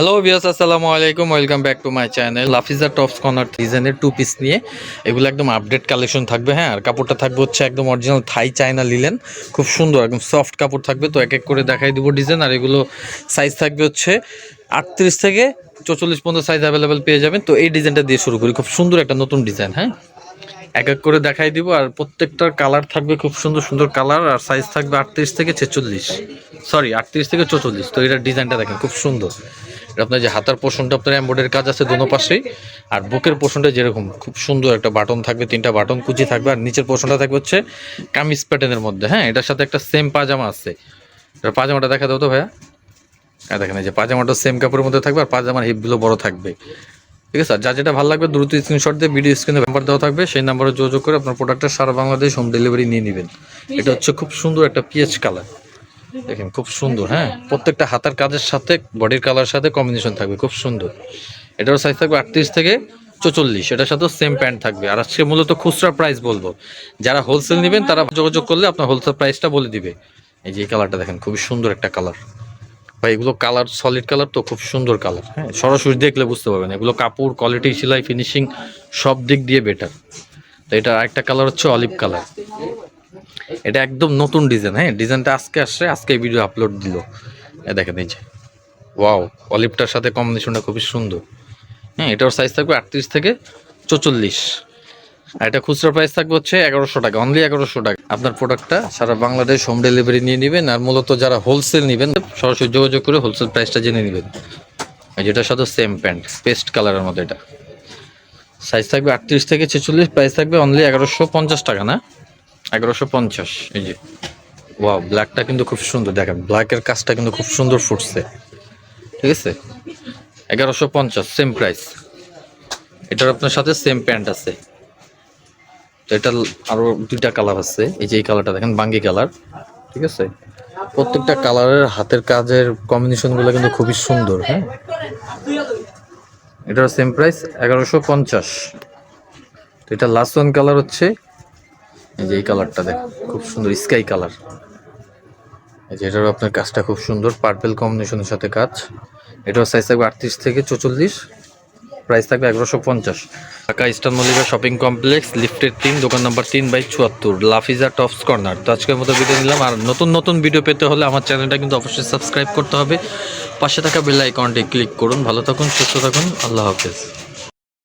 Hello বিয়াস আসসালামু আলাইকুম welcome back to my channel Lafiza tops corner ডিজাইনের টু পিস নিয়ে। এগুলো একদম আপডেট কালেকশন থাকবে হ্যাঁ? আর কাপড়টা থাকবে হচ্ছে একদম অরিজিনাল থাই চায়না লিলেন খুব সুন্দর, একদম সফট কাপড় থাকবে। তো এক এক করে দেখাই দিব ডিজাইন আর এগুলো সাইজ থাকবে হচ্ছে আটত্রিশ থেকে চৌচল্লিশ পর্যন্ত সাইজ অ্যাভেলেবেল পেয়ে যাবেন। তো এই ডিজাইনটা দিয়ে শুরু করি। খুব সুন্দর একটা নতুন ডিজাইন হ্যাঁ? এক এক করে দেখাই দিব। আর প্রত্যেকটার কালার থাকবে খুব সুন্দর সুন্দর কালার আর সাইজ থাকবে আটত্রিশ থেকে ছেচল্লিশ। সরি আটত্রিশ থেকে চৌচল্লিশ। তো এটার ডিজাইনটা দেখেন, খুব সুন্দর। আপনার যে হাতার পোষণটা আপনার এম্বয়ডারির কাজ আছে দোনো পাশেই, আর বুকের পোষণটা যেরকম, খুব সুন্দর একটা বাটন থাকবে, তিনটা বাটন, কুচি থাকবে, আর নিচের পোষণটা থাকবে হচ্ছে কামিজ প্যাটার্নের মধ্যে হ্যাঁ এটার সাথে একটা সেম পাজামা আছে। এটার পাজামাটা দেখা দাও তো ভাইয়া। হ্যাঁ দেখেন এই যে পাজামাটা সেম কাপড়ের মধ্যে থাকবে, আর পাজামার হিপগুলো বড় থাকবে। ঠিক আছে যা যেটা ভালো লাগবে, দ্রুত স্ক্রিনশট দিয়ে ভিডিও স্ক্রিনে নাম্বার দেওয়া থাকবে, সেই নাম্বারে যোগাযোগ করে আপনার প্রোডাক্টটা সারা বাংলাদেশ হোম ডেলিভারি নিয়ে নেবেন। এটা হচ্ছে খুব সুন্দর একটা পিএইচ কালার দেখেন, খুব সুন্দর হ্যাঁ? প্রত্যেকটা হাতার কাজের সাথে, বডির কালার সাথে কম্বিনেশন থাকবে, খুব সুন্দর। এটার সাইজ থাকবে আটত্রিশ থেকে চৌচল্লিশ, এটার সাথেও সেম প্যান্ট থাকবে। আর আজকে মূলত খুচরা প্রাইস বলব। যারা হোলসেল নেবেন, তারা যোগাযোগ করলে আপনার হোলসেল প্রাইসটা বলে দিবে। এই যে কালারটা দেখেন, খুবই সুন্দর একটা কালার ভাই, এগুলো কালার সলিড কালার তো খুব সুন্দর কালার হ্যাঁ সরাসরি দেখলে বুঝতে পারবেন, এগুলো কাপড় কোয়ালিটি সেলাই ফিনিশিং সব দিক দিয়ে বেটার তো এটা আরেকটা কালার হচ্ছে অলিভ কালার এটা একদম নতুন ডিজাইন হ্যাঁ? ডিজাইনটা আজকে আসছে, আজকে ভিডিও আপলোড দিল। দেখেন, এই যে। ওয়াও অলিভটার সাথে কম্বিনেশনটা খুবই সুন্দর। হ্যাঁ এটার সাইজ থাকবে আটত্রিশ থেকে চৌচল্লিশ। আর এটা খুচরা প্রাইস থাকবে হচ্ছে এগারোশো টাকা অনলি এগারোশো টাকা। আপনার প্রোডাক্টটা সারা বাংলাদেশ হোম ডেলিভারি নিয়ে নেবেন, আর মূলত যারা হোলসেল নেবেন, সরাসরি যোগাযোগ করে হোলসেল প্রাইসটা জেনে নেবেন। যেটার সাথে সেম প্যান্ট পেস্ট কালারের মধ্যে এটা। সাইজ থাকবে আটত্রিশ থেকে ছেচল্লিশ প্রাইস থাকবে অনলি এগারোশো পঞ্চাশ টাকা, না? এগারোশো পঞ্চাশ, এই যে। ওয়াও ব্ল্যাকটা কিন্তু খুব সুন্দর, দেখেন ব্ল্যাকের কাজটা কিন্তু খুব সুন্দর ফুটছে। ঠিক আছে? এগারোশো পঞ্চাশ সেম প্রাইস এটার আপনার সাথে সেম প্যান্ট আছে। তো এটা আরও দুইটা কালার আছে। এই যে এই কালারটা দেখেন, বাঙ্গি কালার ঠিক আছে? প্রত্যেকটা কালারের হাতের কাজের কম্বিনেশনগুলো কিন্তু খুবই সুন্দর হ্যাঁ? এটার সেম প্রাইস এগারোশো পঞ্চাশ। তো এটা লাস্ট ওয়ান কালার হচ্ছে এই যে এই কালারটা দেখ, খুব সুন্দর স্কাই কালার এই যে এটারও আপনার কাজটা খুব সুন্দর পার্পেল কম্বিনেশনের সাথে কাজ। এটার সাইজ থাকবে আটত্রিশ থেকে চৌচল্লিশ প্রাইস থাকবে এগারোশো পঞ্চাশ। Dhaka eastern Mallika shopping complex লিফটের তিন, দোকান নাম্বার তিন বাই চুয়াত্তর লাফিজা টপস কর্নার তো আজকের মতো ভিডিও নিলাম। আর নতুন নতুন ভিডিও পেতে হলে আমার চ্যানেলটা কিন্তু অবশ্যই সাবস্ক্রাইব করতে হবে। পাশে থাকা বেল আইকনটি ক্লিক করুন। ভালো থাকুন, সুস্থ থাকুন। আল্লাহ হাফেজ।